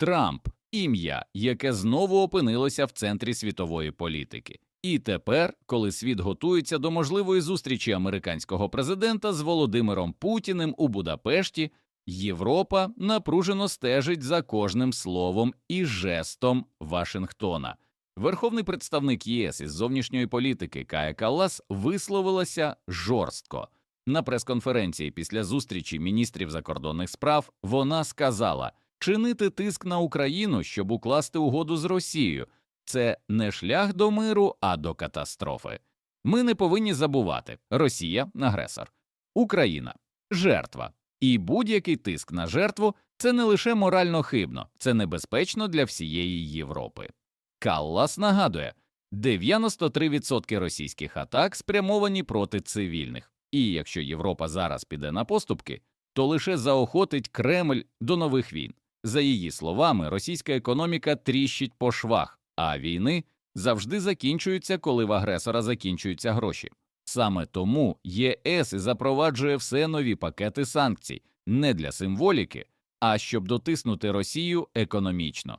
Трамп ім'я, яке знову опинилося в центрі світової політики. І тепер, коли світ готується до можливої зустрічі американського президента з Володимиром Путіним у Будапешті, Європа напружено стежить за кожним словом і жестом Вашингтона. Верховний представник ЄС із зовнішньої політики Кая Каллас висловилася жорстко. На прес-конференції після зустрічі міністрів закордонних справ вона сказала чинити тиск на Україну, щоб укласти угоду з Росією, це не шлях до миру, а до катастрофи. Ми не повинні забувати Росія агресор, Україна жертва. І будь-який тиск на жертву це не лише морально хибно, це небезпечно для всієї Європи. Каллас нагадує 93% російських атак спрямовані проти цивільних, і якщо Європа зараз піде на поступки, то лише заохотить Кремль до нових війн. За її словами, російська економіка тріщить по швах, а війни завжди закінчуються, коли в агресора закінчуються гроші. Саме тому ЄС запроваджує все нові пакети санкцій не для символіки, а щоб дотиснути Росію економічно.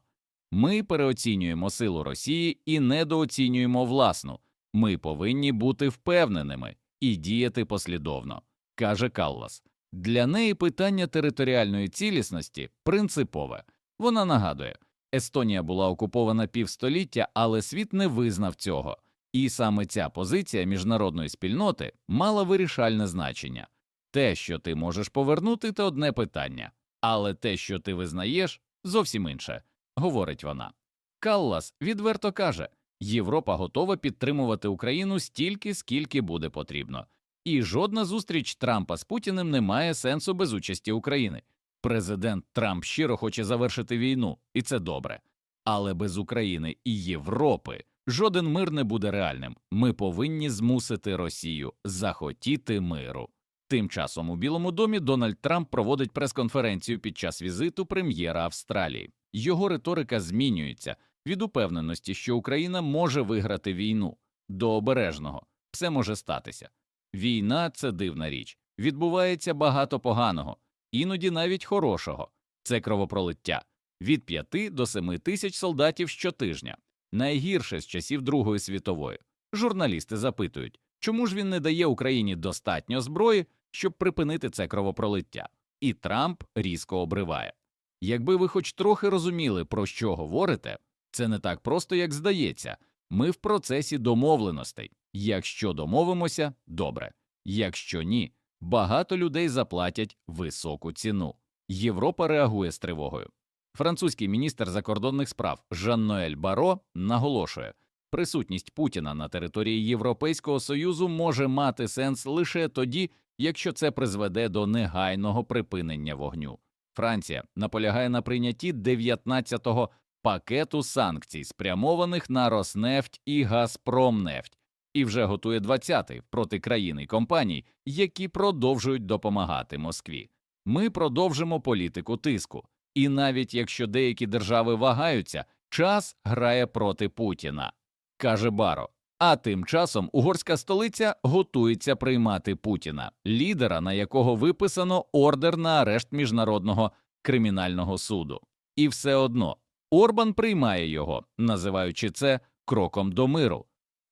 Ми переоцінюємо силу Росії і недооцінюємо власну. Ми повинні бути впевненими і діяти послідовно, каже Каллас. Для неї питання територіальної цілісності принципове. Вона нагадує, Естонія була окупована півстоліття, але світ не визнав цього. І саме ця позиція міжнародної спільноти мала вирішальне значення. Те, що ти можеш повернути, це одне питання, але те, що ти визнаєш, зовсім інше, говорить вона. Каллас відверто каже Європа готова підтримувати Україну стільки, скільки буде потрібно, і жодна зустріч Трампа з Путіним не має сенсу без участі України. Президент Трамп щиро хоче завершити війну, і це добре. Але без України і Європи жоден мир не буде реальним. Ми повинні змусити Росію захотіти миру. Тим часом у Білому домі Дональд Трамп проводить прес-конференцію під час візиту прем'єра Австралії. Його риторика змінюється від упевненості, що Україна може виграти війну, до обережного все може статися. Війна це дивна річ. Відбувається багато поганого, іноді навіть хорошого. Це кровопролиття від 5 до 7 тисяч солдатів щотижня. Найгірше з часів Другої світової. Журналісти запитують, чому ж він не дає Україні достатньо зброї, щоб припинити це кровопролиття. І Трамп різко обриває. Якби ви хоч трохи розуміли, про що говорите, це не так просто, як здається. Ми в процесі домовленостей. Якщо домовимося, добре. Якщо ні, багато людей заплатять високу ціну. Європа реагує з тривогою. Французький міністр закордонних справ Жан-Ноель Баро наголошує, присутність Путіна на території Європейського союзу може мати сенс лише тоді, якщо це призведе до негайного припинення вогню. Франція наполягає на прийнятті 19-го пакету санкцій, спрямованих на Роснефть і Газпромнефть, і вже готує 20-й проти країн і компаній, які продовжують допомагати Москві. Ми продовжимо політику тиску. І навіть якщо деякі держави вагаються, час грає проти Путіна, каже Баро. А тим часом угорська столиця готується приймати Путіна, лідера, на якого виписано ордер на арешт міжнародного кримінального суду. І все одно Орбан приймає його, називаючи це кроком до миру.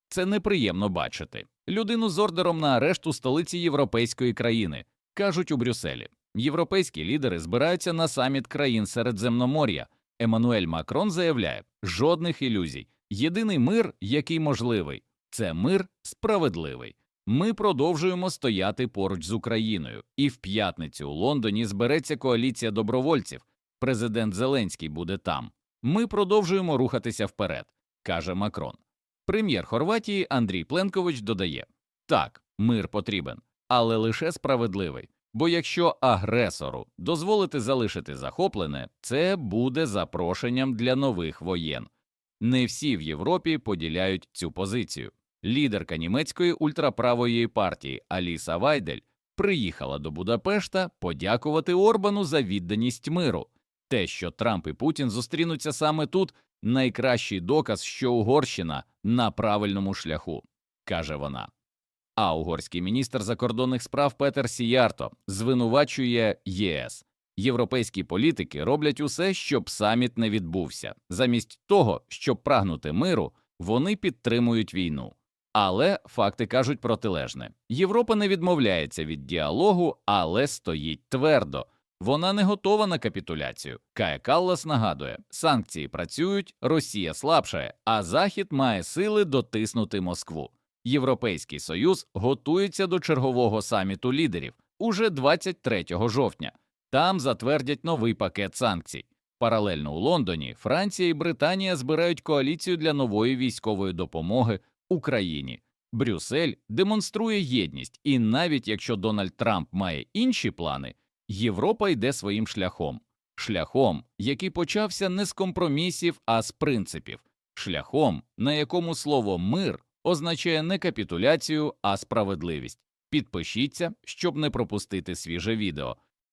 Це неприємно бачити людину з ордером на арешт у столиці європейської країни, кажуть у Брюсселі. Європейські лідери збираються на саміт країн Середземномор'я. Еммануель Макрон заявляє жодних ілюзій. Єдиний мир, який можливий, це мир справедливий. Ми продовжуємо стояти поруч з Україною, і в п'ятницю у Лондоні збереться коаліція добровольців. Президент Зеленський буде там. Ми продовжуємо рухатися вперед, каже Макрон. Прем'єр Хорватії Андрій Пленкович додає так, мир потрібен, але лише справедливий. Бо якщо агресору дозволити залишити захоплене, це буде запрошенням для нових воєн. Не всі в Європі поділяють цю позицію. Лідерка німецької ультраправої партії Аліса Вайдель приїхала до Будапешта подякувати Орбану за відданість миру. Те, що Трамп і Путін зустрінуться саме тут, найкращий доказ, що Угорщина на правильному шляху, каже вона. А угорський міністр закордонних справ Петер Сіярто звинувачує ЄС. Європейські політики роблять усе, щоб саміт не відбувся. Замість того, щоб прагнути миру, вони підтримують війну. Але факти кажуть протилежне: Європа не відмовляється від діалогу, але стоїть твердо. Вона не готова на капітуляцію. Кая Каллас нагадує, санкції працюють, Росія слабшає, а Захід має сили дотиснути Москву. Європейський союз готується до чергового саміту лідерів уже 23 жовтня. Там затвердять новий пакет санкцій. Паралельно у Лондоні Франція і Британія збирають коаліцію для нової військової допомоги Україні. Брюссель демонструє єдність, і навіть якщо Дональд Трамп має інші плани, Європа йде своїм шляхом, шляхом, який почався не з компромісів, а з принципів, шляхом, на якому слово мир означає не капітуляцію, а справедливість. Підпишіться, щоб не пропустити свіже відео.